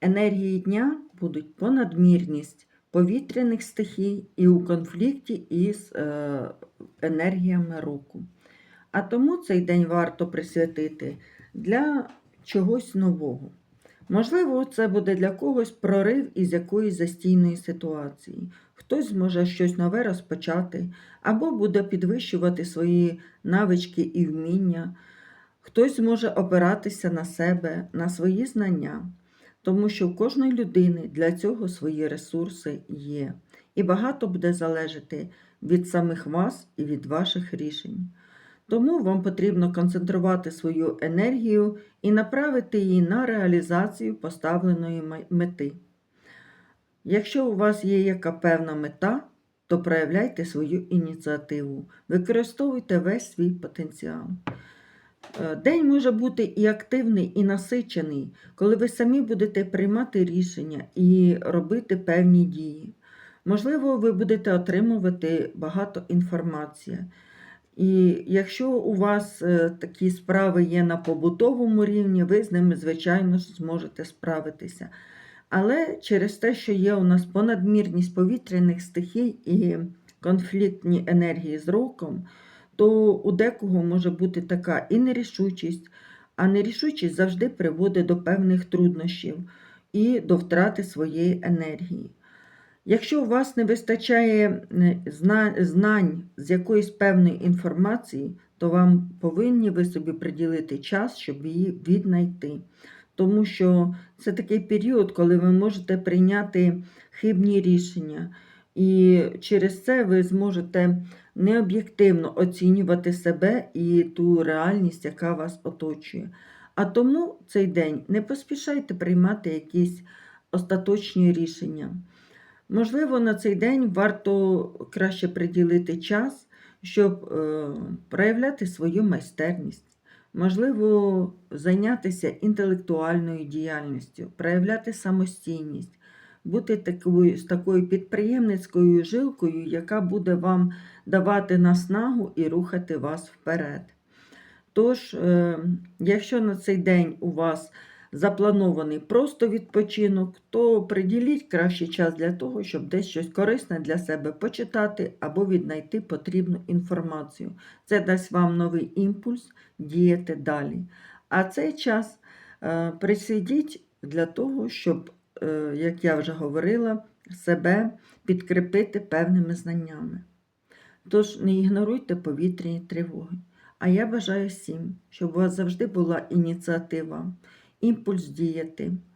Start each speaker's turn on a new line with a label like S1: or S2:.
S1: Енергії дня будуть понадмірність повітряних стихій і у конфлікті із е, енергіями року. А тому цей день варто присвятити для чогось нового. Можливо, це буде для когось прорив із якоїсь застійної ситуації. Хтось зможе щось нове розпочати, або буде підвищувати свої навички і вміння. Хтось зможе опиратися на себе, на свої знання, тому що в кожної людини для цього свої ресурси є. І багато буде залежати від самих вас і від ваших рішень. Тому вам потрібно концентрувати свою енергію і направити її на реалізацію поставленої мети. Якщо у вас є яка певна мета, то проявляйте свою ініціативу, використовуйте весь свій потенціал. Е, День може бути і активний, і насичений, коли ви самі будете приймати рішення і робити певні дії. Можливо, ви будете отримувати багато інформації. І якщо у вас е, такі справи є на побутовому рівні, ви з ними, звичайно зможете справитися. Але через те, що є у нас понадмірність повітряних стихій і конфліктні енергії з роком, то у декого може бути така і нерішучість, а нерішучість завжди приводить до певних труднощів і до втрати своєї енергії. Якщо у вас не вистачає е, знань з якоїсь певної інформації, то вам повинні ви собі приділити час, щоб її віднайти. Тому що це такий період, коли ви можете прийняти хибні рішення, і через це ви зможете необ'єктивно оцінювати себе і ту реальність, яка вас оточує. А тому цей день не поспішайте приймати якісь остаточні рішення. Можливо, на цей день варто краще приділити час, щоб е, проявляти свою майстерність. Можливо, зайнятися інтелектуальною діяльністю, проявляти самостійність, бути такою, з такою підприємницькою жилкою, яка буде вам давати наснагу і рухати вас вперед. Тож, е, якщо на цей день у вас запланований просто відпочинок, то приділіть кращий час для того, щоб десь щось корисне для себе почитати або віднайти потрібну інформацію. Це дасть вам новий імпульс діяти далі. А цей час е, присидіть для того, щоб, як я вже говорила, себе підкріпити певними знаннями. Тож не ігноруйте повітряні тривоги. А я бажаю всім, щоб у вас завжди була ініціатива, імпульс діяти,